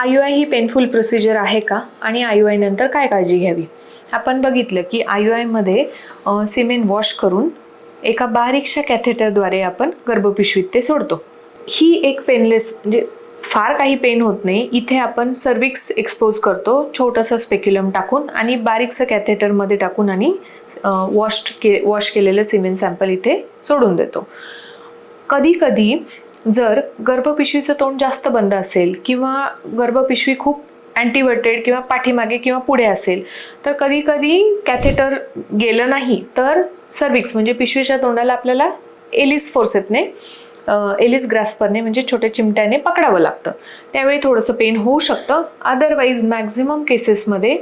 I U I ही painful procedure आहे का? आणि आय यू आय नंतर काय काळजी घ्यावी? आपण बघितलं की आय यू आयमध्ये सिमेंट वॉश करून एका बारीकशा कॅथेटरद्वारे आपण गर्भपिशवीत ते सोडतो. ही एक पेनलेस म्हणजे फार काही पेन होत नाही. इथे आपण सर्विक्स एक्सपोज करतो छोटंसं स्पेक्युलम टाकून आणि बारीकसं कॅथेटरमध्ये टाकून आणि वॉश के वॉश केलेलं सिमेंट सॅम्पल इथे सोडून देतो. कधी कधी जर गर्भपिशवीचं तोंड जास्त बंद असेल किंवा गर्भपिशवी खूप अँटीवर्टेड किंवा पाठीमागे किंवा पुढे असेल तर कधी कधी कॅथेटर गेलं नाही तर सर्विक्स म्हणजे पिशवीच्या तोंडाला आपल्याला एलिस फोर्सेपने एलिस ग्रास्परने म्हणजे छोट्या चिमट्याने पकडावं लागतं. त्यावेळी थोडंसं पेन होऊ शकतं. अदरवाईज मॅक्झिमम केसेसमध्ये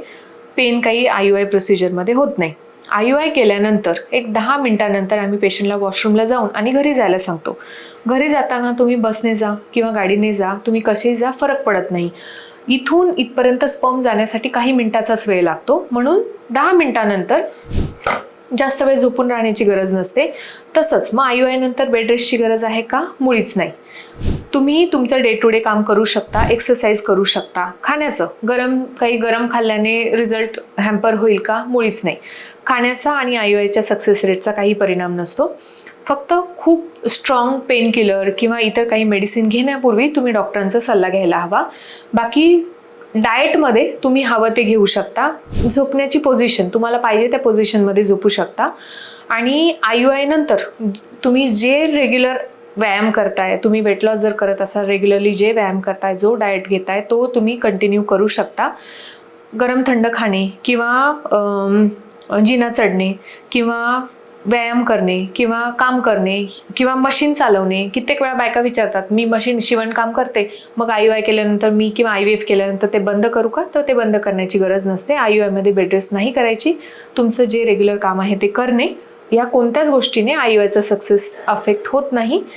पेन काही आय यू आय प्रोसिजरमध्ये होत नाही. आय यू आय केल्यानंतर एक दहा मिनिटानंतर आम्ही पेशंटला वॉशरूमला जाऊन आणि घरी जायला सांगतो. घरी जाताना तुम्ही बसने जा किंवा गाडीने जा तुम्ही कसेही जा फरक पडत नाही. इथून इथपर्यंत स्पर्म जाण्यासाठी काही मिनिटाचाच वेळ लागतो. म्हणून दहा मिनिटानंतर जास्त वेळ झोपून राहण्याची गरज नसते. तसंच मग आय नंतर बेड रेस्टची गरज आहे का? मुळीच नाही. तुम्ही तुमचं डे टू डे काम करू शकता एक्सरसाइज करू शकता. खाण्याचं. गरम काही गरम खाल्ल्याने रिझल्ट हॅम्पर होईल का? मुळीच नाही. खाण्याचा आणि आय आयच्या सक्सेस रेटचा काही परिणाम नसतो. फक्त खूप स्ट्रॉंग पेन किलर किंवा इतर काही मेडिसिन घेण्यापूर्वी तुम्ही डॉक्टरांचा सल्ला घ्यायला हवा. बाकी डाएटमध्ये तुम्ही हवं ते घेऊ शकता. झोपण्याची पोझिशन तुम्हाला पाहिजे त्या पोझिशनमध्ये झोपू शकता. आणि आय यू आय नंतर तुम्ही जे रेग्युलर व्यायाम करताय तुम्ही वेट लॉस जर करत असाल रेग्युलरली जे व्यायाम करताय जो डाएट घेताय तो तुम्ही कंटिन्यू करू शकता. गरम थंड खाणे किंवा जिना चढणे किंवा व्यायाम करणे किंवा काम करणे किंवा मशीन चालवणे. कित्येक वेळा बायका विचारतात मी मशीन शिवणकाम करते. मग आय यू आय केल्यानंतर मी किंवा आय वेफ एफ केल्यानंतर ते बंद करू का? तर ते बंद करण्याची गरज नसते. आय यू आयमध्ये बेड रेस्ट नाही करायची. तुमचं जे रेग्युलर काम आहे ते करणे. या कोणत्याच गोष्टीने आय यू आयचा सक्सेस अफेक्ट होत नाही.